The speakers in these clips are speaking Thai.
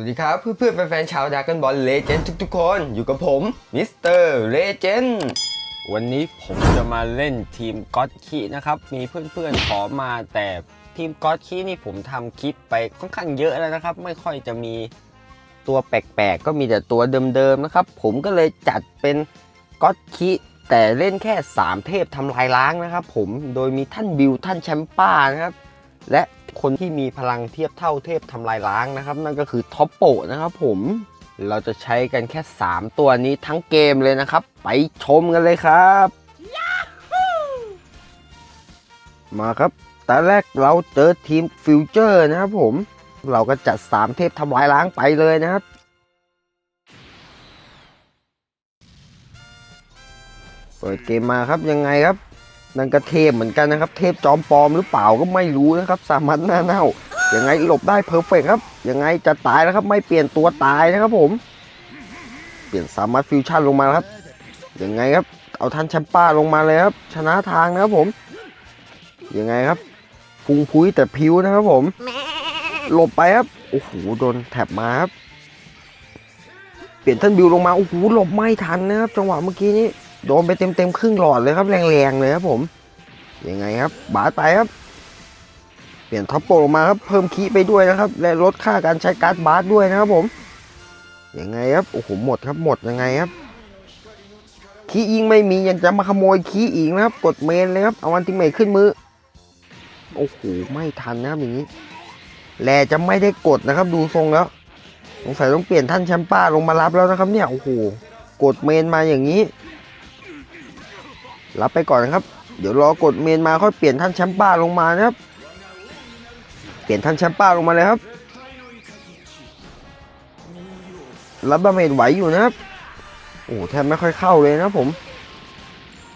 วัสดีครับ เพื่อนๆแฟนๆชาวดรากันบอลเลเจนด์ทุกๆ คนอยู่กับผมมิสเตอร์เลเจนด์วันนี้ผมจะมาเล่นทีมก็อตคีนะครับ มีเพื่อนๆขอมาแต่ทีมก็อตคีนี่ผมทำคลิปไปค่อนข้างเยอะแล้วนะครับ ไม่ค่อยจะมีตัวแปลกๆ ก็มีแต่ตัวเดิมๆนะครับ ผมก็เลยจัดเป็นก็อตคีแต่เล่นแค่ 3 เทพทำลายล้างนะครับ ผมโดยมีท่านบิวท่านแชมป้านะครับ และ คนที่มีพลังเทียบเท่าเทพทำลายล้างนะครับ นั่นก็คือท็อปโปนะครับผมเราจะใช้กันแค่ 3 ตัวนี้ทั้งเกมเลยนะครับ ไปชมกันเลยครับ มาครับตอนแรกเราเจอทีมฟิวเจอร์นะครับผม เราก็จัด 3 เทพทำลายล้างไปเลยนะครับเปิดเกมมาครับยังไงครับ นั่นก็เทพเหมือนกันนะครับ เทพจอมปลอมหรือเปล่าก็ไม่รู้นะครับ สามัญหน้าเน่ายังไงหลบได้เพอร์เฟกครับยังไงจะตายแล้วครับ ไม่เปลี่ยนตัวตายนะครับผม เปลี่ยนสามารถฟิวชั่นลงมาครับยังไงครับ เอาทันแชมป้าลงมาเลยครับ ชนะทางนะครับผมยังไงครับ พุงพุ้ยแต่พิ้วนะครับผม หลบไปครับโอ้โหโดนแถบมาครับเปลี่ยนท่านบิวลงมาโอ้โหหลบไม่ทันนะครับจังหวะเมื่อกี้นี้ โดนไปเต็มเต็มๆครึ่งหลอดเลยครับ แรงๆเลยครับผมยังไงครับ บาสไปครับ เปลี่ยนท็อปโปลงมาครับเพิ่มคีไปด้วยนะครับ และลดค่าการใช้การ์ดบาสด้วยนะครับผมยังไงครับโอ้โหหมดครับหมดยังไงครับคีย์ยิงไม่มียังจะมาขโมยคีอีกนะครับ กดเมนเลยครับเอาอันติเมทขึ้นมือโอ้โหไม่ทันนะครับอย่างนี้แลจะไม่ได้กดนะครับ ดูทรงแล้วสงสัยต้องเปลี่ยนท่านแชมป้าลงมารับแล้วนะครับ เนี่ยโอ้โหกดเมนมาอย่างนี้ รับไปก่อนนะครับ เดี๋ยวรอกดเมนมาค่อยเปลี่ยนท่านแชมป้าลงมานะครับ เปลี่ยนท่านแชมป้าลงมาเลยครับ รับดาเมจไหวอยู่นะครับ โอ้แทบไม่ค่อยเข้าเลยนะผม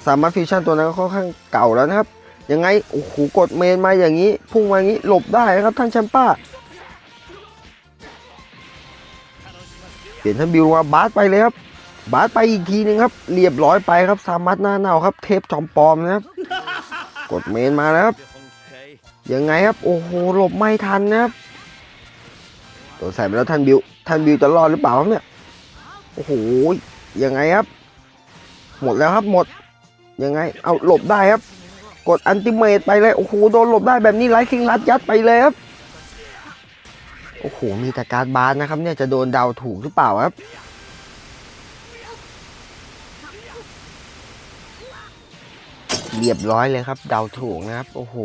สามารถฟิวชั่นตัวนั้นก็ค่อนข้างเก่าแล้วนะครับ ยังไง โอ้โห กดเมนมาอย่างนี้ พุ่งมาอย่างนี้ หลบได้นะครับท่านแชมป้า เปลี่ยนท่านบิวมาบาสไปเลยครับ บาสไปอีกทีหนึงครับ เรียบร้อยไปครับสามัดหน้าเน่าครับ เทปจอมปลอมนะครับ กดเมนมาแล้วครับ ยังไงครับ โอ้โหหลบไม่ทันนะครับโดนใส่ไปแล้วท่านบิวท่านบิวจะรอดหรือเปล่าเนี่ยโอ้โหยังไงครับ หมดแล้วครับหมดยังไง เอาหลบได้ครับ กดอันติเมตไปเลยโอ้โหโดนหลบได้แบบนี้ไร้คิงรัดยัดไปเลยครับโอ้โหมีแต่การบาสนะครับ เนี่ยจะโดนเดาถูกหรือเปล่าครับ เรียบร้อยเลยครับ เดาถูกนะครับ โอ้โห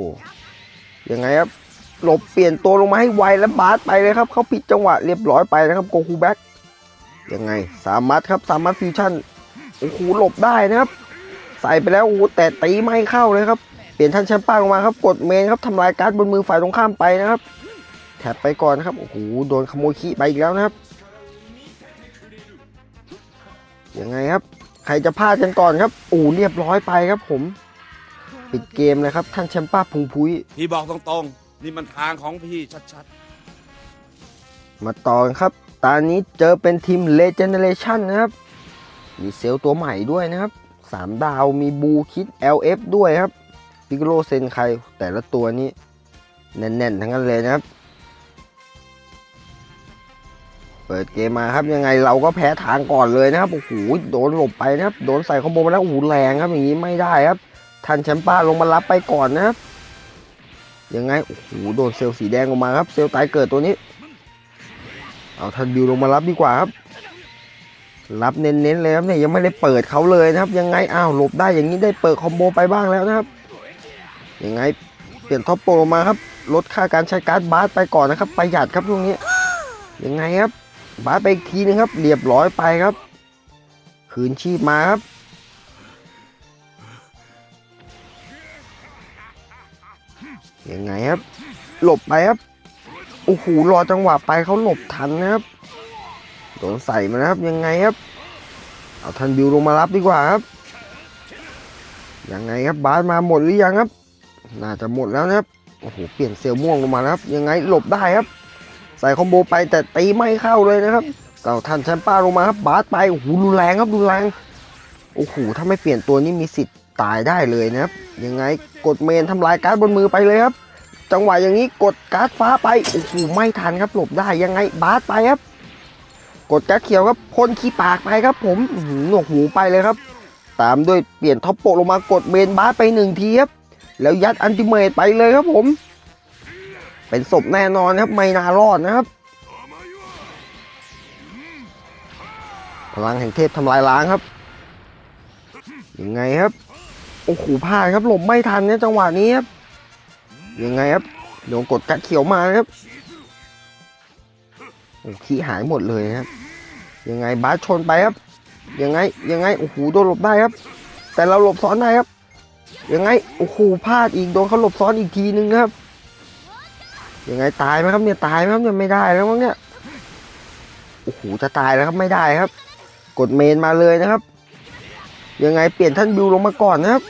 ยังไงครับหลบเปลี่ยนตัวลงมาให้ไวแล้วบาสไปเลยครับเขาผิดจังหวะเรียบร้อยไปนะครับโกคูแบ็กยังไงสามมัดครับสามมัดฟิวชั่นโอ้โหหลบได้นะครับ ใส่ไปแล้วโอ้โหแต่ตีไม่เข้าเลยครับเปลี่ยนท่านแชมป้าลงมาครับกดเมนครับทำลายการ์ดบนมือฝ่ายตรงข้ามไปนะครับแถบไปก่อนนะครับโอ้โหโดนขโมยขี้ไปอีกแล้วนะครับยังไงครับ ใครจะพลาดกันก่อนครับโอ้เรียบร้อยไปครับผม ปิดเกมเลยครับท่านแชมป้าพุงพุ้ย พี่บอกตรงๆ นี่มันทางของพี่ชัดมาต่อกันครับ ตอนนี้เจอเป็นทีม Regeneration นะครับ มีเซลล์ตัวใหม่ด้วยนะครับ 3 ดาวมีบูคิด LF ด้วยครับ พิกโลเซนไคแต่ละตัวนี้ แน่นๆ ทั้งนั้นเลยนะครับ เปิดเกมมาครับยังไงเราก็แพ้ทางก่อนเลยนะครับ โอ้โห โดนหลบไปนะครับ โดนใส่คอมโบมาแล้วโอ้โหแรงครับอย่างนี้ไม่ได้ครับ ทันแชมป้าลงมารับไปก่อนนะครับยังไง โอ้โห โดนเซลสีแดงออกมาครับ เซลตายเกิดตัวนี้ เอาทันบิวลงมารับดีกว่าครับ รับเน้นๆเลยครับเนี่ยยังไม่ได้เปิดเขาเลยนะครับ ยังไง อ้าวหลบได้อย่างนี้ได้เปิดคอมโบไปบ้างแล้วนะครับ ยังไง เปลี่ยนท็อปโปรมาครับ ลดค่าการใช้การ์ดบาสไปก่อนนะครับ ประหยัดครับตรงนี้ ยังไงครับ บาสไปอีกทีนึงครับ เรียบร้อยไปครับ คืนชีพมาครับ ยังไงครับ หลบไปครับ โอ้โห รอจังหวะไปเขาหลบทันนะครับ โดนใส่มานะครับ ยังไงครับ เอาทันบิวลงมารับดีกว่าครับ ยังไงครับ บาสมาหมดหรือยังครับ น่าจะหมดแล้วนะครับ โอ้โห เปลี่ยนเซลล์ม่วงลงมาครับ ยังไงหลบได้ครับ ใส่คอมโบไปแต่ตีไม่เข้าเลยนะครับเอาทันแชมป้าลงมาครับ บาสไป โอ้โห รุนแรงครับ รุนแรง โอ้โห ถ้าไม่เปลี่ยนตัวนี้มีสิทธิ์ ตายได้เลยนะครับ ยังไงกดเมนทำลายการ์ดบนมือไปเลยครับ จังหวะอย่างนี้กดการ์ดฟ้าไปโอ้โหไม่ทันครับหลบได้ยังไงบาสไปครับ กดการ์ดเขียวครับพ่นขี้ปากไปครับ ผมอื้อหือหนวกหูไปเลยครับ ตามด้วยเปลี่ยนท็อปโปะลงมากดเมนบาสไปหนึ่งทีครับแล้วยัดอันติเมตไปเลยครับผม เป็นศพแน่นอนครับไม่น่ารอดนะครับพลังแห่งเทพทำลายล้างครับยังไงครับ โอ้โหพลาดครับหลบไม่ทันเนี่ยจังหวะนี้ครับยังไงครับโดนกดกัดเขียวมาครับโอ้ขี้หายหมดเลยครับ ยังไงบาสชนไปครับ ยังไงยังไงโอ้โหโดนหลบได้ครับ แต่เราหลบซ้อนได้ครับ ยังไงโอ้โหพลาดอีกโดนเขาหลบซ้อนอีกทีนึงครับยังไงตายไหมครับเนี่ยตายไหมครับเนี่ยไม่ได้แล้วมั้งเนี่ยโอ้โหจะตายแล้วครับไม่ได้ครับ กดเมนมาเลยนะครับ ยังไงเปลี่ยนท่านบิวลงมาก่อนนะครับ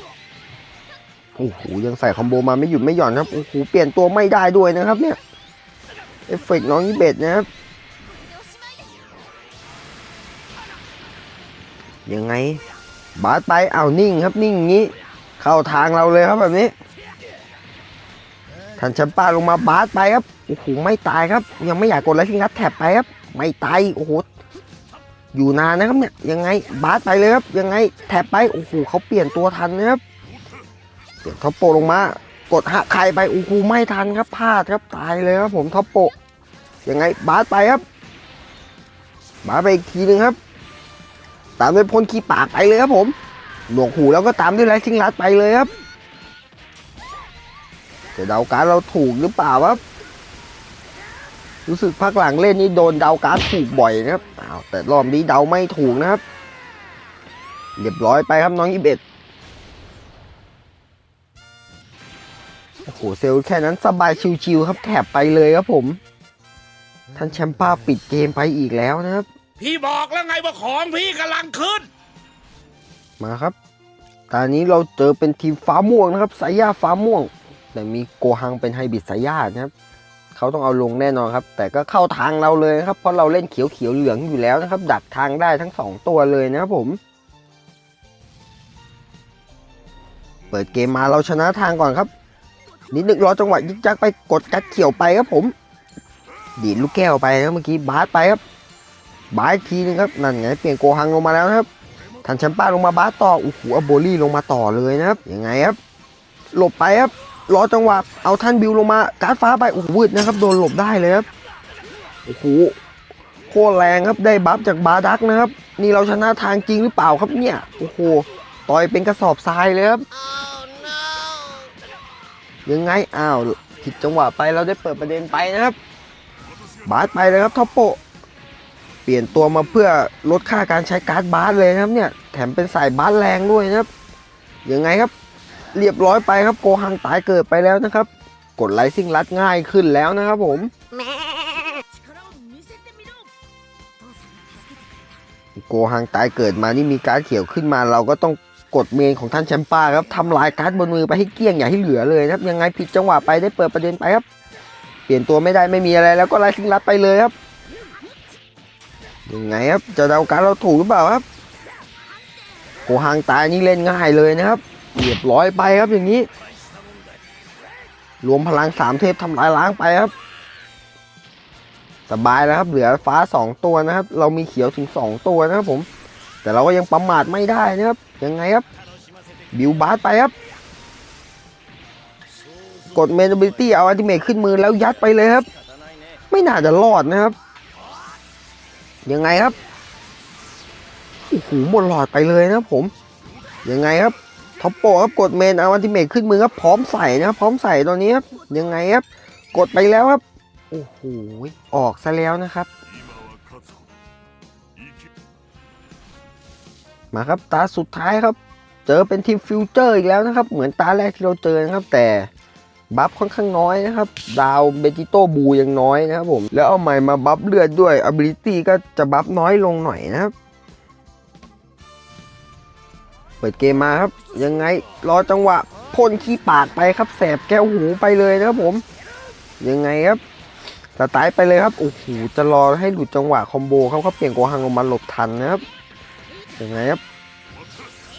โอ้โหยังใส่คอมโบมาไม่หยุดไม่หย่อนครับโอ้โหเปลี่ยนตัวไม่ได้ด้วยนะครับเนี่ยเอฟเฟกต์น้องยี่เบ็ดนะครับยังไง บาสไปเอานิ่งครับนิ่งอย่างนี้ เข้าทางเราเลยครับแบบนี้ทันแชมป้าลงมาบาสไปครับโอ้โหไม่ตายครับ ยังไม่อยากกดไลฟ์ฟิงัดแท็บไปครับ ไม่ตายโอ้โห อยู่นานนะครับเนี่ยยังไงบาสไปเลยครับยังไงแทบไปโอ้โหเขาเปลี่ยนตัวทันนะครับเปลี่ยนท็อปโปลงมากดหักใครไปโอ้โหไม่ทันครับพลาดครับตายเลยครับผมท็อปโปยังไงบาสไปครับบาสไปอีกทีนึงครับ ตามด้วยพ่นขี้ปากไปเลยครับผมหนวกหูแล้วก็ตามด้วยไลท์ซิงลัดไปเลยครับจะเดาการเราถูกหรือเปล่าครับ รู้สึกพักหลังเล่นนี่โดนเดาการดถูกบ่อยนะครับอ้าวแต่รอบนี้เดาไม่ถูกนะครับ เรียบร้อยไปครับน้องยี่เบ็ดโอ้โหเซลล์แค่นั้นสบายชิวๆครับแถบไปเลยครับผม ท่านแชมป้าปิดเกมไปอีกแล้วนะครับ พี่บอกแล้วไงว่าของพี่กำลังขึ้น มาครับตอนนี้เราเจอเป็นทีมฟ้าม่วงนะครับสายยาฟ้าม่วง แต่มีโกฮังเป็นไฮบริดสายยานะครับ เขาต้องเอาลงแน่นอนครับ แต่ก็เข้าทางเราเลยครับ เพราะเราเล่นเขียวเขียวเหลืองอยู่แล้วนะครับ ดักทางได้ทั้งสองตัวเลยนะครับผม เปิดเกมมาเราชนะทางก่อนครับ นิดนึงรอจังหวะยิกจักไปกดกัดเขียวไปครับผม ดีดลูกแก้วไปนะเมื่อกี้บาสไปครับบาสอีกทีนึงครับนั่นไงเปลี่ยนโกฮังลงมาแล้วครับทันแชมป้าลงมาบาสต่อโอ้โหเอโบลี่ลงมาต่อเลยนะครับยังไงครับ หลบไปครับ รอจังหวะเอาท่านบิวลงมาการ์ดฟ้าไปโอ้โหวืดนะครับโดนหลบได้เลยครับโอ้โหโคตรแรงครับได้บัฟจากบาดักนะครับ นี่เราชนะทางจริงหรือเปล่าครับเนี่ยโอ้โหต่อยเป็นกระสอบทรายเลยครับยังไงอ้าวผิดจังหวะไปเราได้เปิดประเด็นไปนะครับ บาสไปเลยครับท็อปโป เปลี่ยนตัวมาเพื่อลดค่าการใช้การ์ดบาสเลยครับเนี่ยแถมเป็นสายบาสแรงด้วยนะครับยังไงครับ เรียบร้อยไปครับโกหังตายเกิดไปแล้วนะครับ กดไลซิ่งรัดง่ายขึ้นแล้วนะครับผมโกหังตายเกิดมานี่มีการดเขียวขึ้นมา เราก็ต้องกดเมนของท่านแชมป้าครับทำลายการ์ดบนมือไปให้เกลี้ยงอย่าให้เหลือเลยนะครับยังไงผิดจังหวะไปได้เปิดประเด็นไปครับ เปลี่ยนตัวไม่ได้ไม่มีอะไรแล้วก็ไลซิ่งรัดไปเลยครับยังไงครับจะเดาการดเราถูกหรือเปล่าครับโกหังตายนี่เล่นง่ายเลยนะครับ เรียบร้อยไปครับอย่างนี้ รวมพลังสามเทพทำลายล้างไปครับ สบายแล้วครับ เหลือฟ้าสองตัวนะครับ เรามีเขียวถึงสองตัวนะครับผม แต่เราก็ยังประมาทไม่ได้นะครับ ยังไงครับ บิวบาสไปครับ กดเมนบิลิตี้เอาอัลติเมทขึ้นมือแล้วยัดไปเลยครับ ไม่น่าจะรอดนะครับ ยังไงครับโอ้โหหมดหลอดไปเลยนะผม ยังไงครับ ท็อปโปครับกดเมนเอาอัลติเมทขึ้นมือครับพร้อมใส่นะครับพร้อมใส่ตอนนี้ครับยังไงครับ กดไปแล้วครับโอ้โหออกซะแล้วนะครับ มาครับตาสุดท้ายครับ เจอเป็นทีมฟิวเจอร์อีกแล้วนะครับ เหมือนตาแรกที่เราเจอนะครับ แต่บัฟค่อนข้างน้อยนะครับ ดาวเบจิโตบูยังน้อยนะครับผมแล้วเอาใหม่มาบัฟเลือดด้วย ability ก็จะบัฟน้อยลงหน่อยนะครับ เปิดเกมมาครับ ยังไงรอจังหวะพ่นขี้ปากไปครับแสบแก้วหูไปเลยนะครับผม ยังไงครับสไตล์ไปเลยครับโอ้โหจะรอให้หลุดจังหวะคอมโบเขาเขาเปลี่ยนโกฮังลงมาหลบทันนะครับยังไงครับ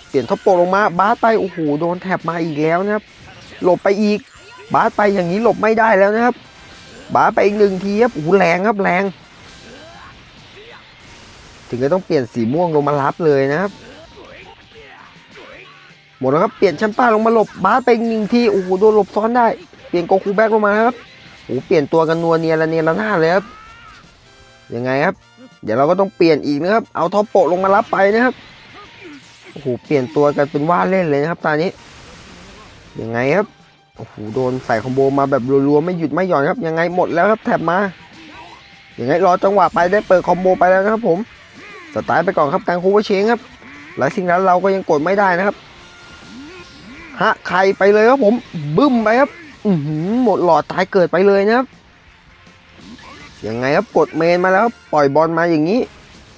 เปลี่ยนท็อปโปลงมาบาสไปโอ้โหโดนแถบมาอีกแล้วนะครับ หลบไปอีก บาสไปอย่างนี้หลบไม่ได้แล้วนะครับ บาสไปอีกหนึ่งทีครับโอ้โหแรงครับแรง ถึงก็ต้องเปลี่ยนสีม่วงลงมารับเลยนะครับ หมดแล้วครับ เปลี่ยนแชมป้าลงมาหลบบาสไปหนึ่งทีโอ้โหโดนหลบซ้อนได้ เปลี่ยนโกคูแบ็กลงมาครับโอ้โหเปลี่ยนตัวกันนัวเนียละเนียละหน้าเลยครับยังไงครับ เดี๋ยวเราก็ต้องเปลี่ยนอีกนะครับ เอาท็อปโปะลงมารับไปนะครับโอ้โหเปลี่ยนตัวกันเป็นว่าเล่นเลยนะครับตอนนี้ยังไงครับโอ้โหโดนใส่คอมโบมาแบบรัวๆไม่หยุดไม่หย่อนครับ ยังไงหมดแล้วครับแถบมายังไงรอจังหวะไปได้เปิดคอมโบไปแล้วนะครับผมสไตล์ไปก่อนครับการคูเวอร์เชงครับหลายสิ่งนั้นเราก็ยังกดไม่ได้นะครับ ฮะใครไปเลยครับผมบึ้มไปครับอืหมดหลอดตายเกิดไปเลยนะครับยังไงครับกดเมนมาแล้วปล่อยบอลมาอย่างนี้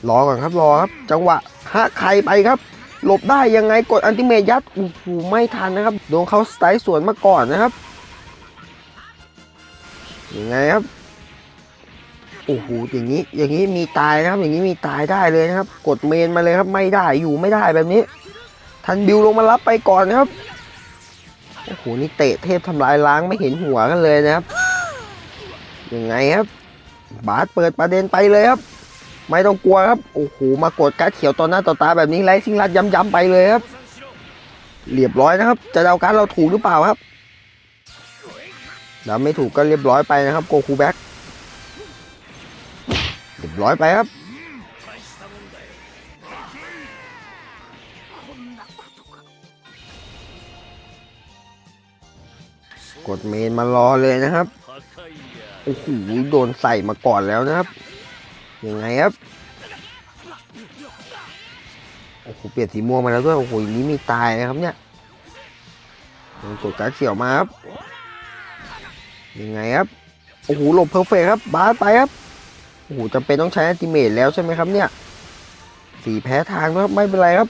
รอก่อนครับรอครับ จังหวะฮะใครไปครับ หลบได้ยังไงกดอันติเมยัดโอ้โหไม่ทันนะครับโดนเขาสไตล์สวนมาก่อนนะครับยังไงครับโอ้โหอย่างนี้อย่างนี้มีตายนะครับ อย่างนี้มีตายได้เลยนะครับ กดเมนมาเลยครับไม่ได้อยู่ไม่ได้แบบนี้ ทันบิวลงมารับไปก่อนนะครับ โอ้โหนี่เตะเทพทำลายล้างไม่เห็นหัวกันเลยนะครับ ยังไงครับ บาสเปิดประเด็นไปเลยครับ ไม่ต้องกลัวครับ โอ้โห มากดการ์ดเขียวต่อหน้าต่อตาแบบนี้ไร้ซิงรัดย้ำๆไปเลยครับ เรียบร้อยนะครับ จะเดาการดเราถูกหรือเปล่าครับเดาไม่ถูกก็เรียบร้อยไปนะครับโกคูแบ็กเรียบร้อยไปครับ ดเมนมารอเลยนะครับโอ้โหโดนใส่มาก่อนแล้วนะครับยังไงครับโอ้โหเปลี่ยนสีม่วงมาแล้วด้วยโอ้โหนี้มีตายนะครับเนี่ยโดนกดการดเขียวมาครับยังไงครับโอ้โหหลบเพอร์เฟกครับบาสไปครับโอ้โหจำเป็นต้องใช้อัติเมทแล้วใช่ไหมครับเนี่ยสีแพ้ทางนะครับไม่เป็นไรครับ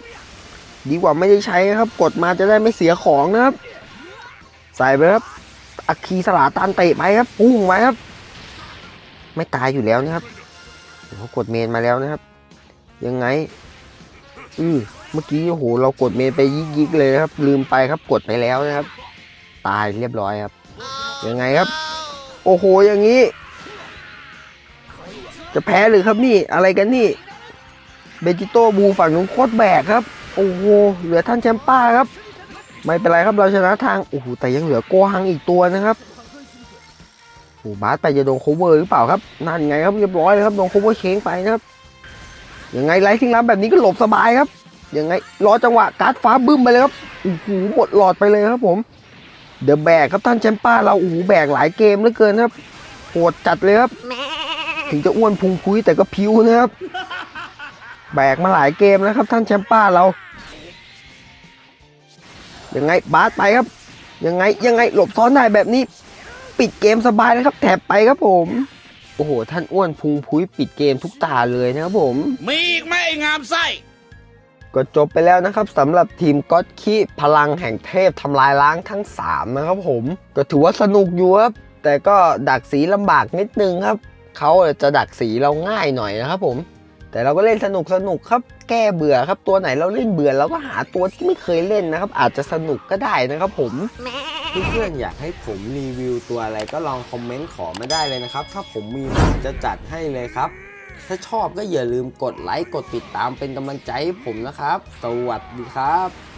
ดีกว่าไม่ได้ใช้ครับ กดมาจะได้ไม่เสียของนะครับ ใส่ไปครับ อัคคีสลาตันเตะไปครับปุ้งไปครับ ไม่ตายอยู่แล้วนะครับโอ้โหกดเมนมาแล้วนะครับ ยังไงอือเมื่อกี้โอ้โหเรากดเมนไปยิกๆเลยนะครับ ลืมไปครับกดไปแล้วนะครับ ตายเรียบร้อยครับ ยังไงครับ โอ้โหอย่างนี้ จะแพ้หรือครับนี่อะไรกันนี่เบจิโต้บูฝั่งนู้นโคตรแบกครับ โอ้โหเหลือท่านแชมป้าครับ ไม่เป็นไรครับเราชนะทางโอ้โหแต่ยังเหลือโกฮังอีกตัวนะครับโอ้โหบาสไปจะโดนโคเวอร์หรือเปล่าครับนั่นไงครับเรียบร้อยเลยครับโดนโคเวอร์เชงไปนะครับยังไงไลท์ทิ้งล้ำแบบนี้ก็หลบสบายครับยังไงรอจังหวะการ์ดฟ้าบึ้มไปเลยครับโอ้โหหมดหลอดไปเลยครับผมเดอะแบกครับท่านแชมป้าเราโอ้โหแบกหลายเกมเหลือเกินครับโหดจัดเลยครับ ถึงจะอ้วนพุงพุ้ยแต่ก็พิ้วนะครับ แบกมาหลายเกมแล้วครับท่านแชมป้าเรา ยังไงบาสไปครับ ยังไงยังไงหลบซ้อนได้แบบนี้ปิดเกมสบายนะครับ แถบไปครับผม โอ้โห ท่านอ้วนพุงพุ้ยปิดเกมทุกตาเลยนะครับผม มีอีกไหมไอ้งามไส้ก็จบไปแล้วนะครับสำหรับทีมก็อตคีพลังแห่งเทพทำลายล้างทั้ง 3 นะครับผม ก็ถือว่าสนุกอยู่ครับแต่ก็ดักสีลำบากนิดนึงครับ เขาจะดักสีเราง่ายหน่อยนะครับผม แต่เราก็เล่นสนุกสนุกครับ แก้เบื่อครับ ตัวไหนเราเล่นเบื่อเราก็หาตัวที่ไม่เคยเล่นนะครับ อาจจะสนุกก็ได้นะครับ ผมเพื่อนๆอยากให้ผมรีวิวตัวอะไรก็ลองคอมเมนต์ขอมาได้เลยนะครับ ถ้าผมมีผมจะจัดให้เลยครับ ถ้าชอบก็อย่าลืมกดไลค์กดติดตามเป็นกำลังใจให้ผมนะครับ สวัสดีครับ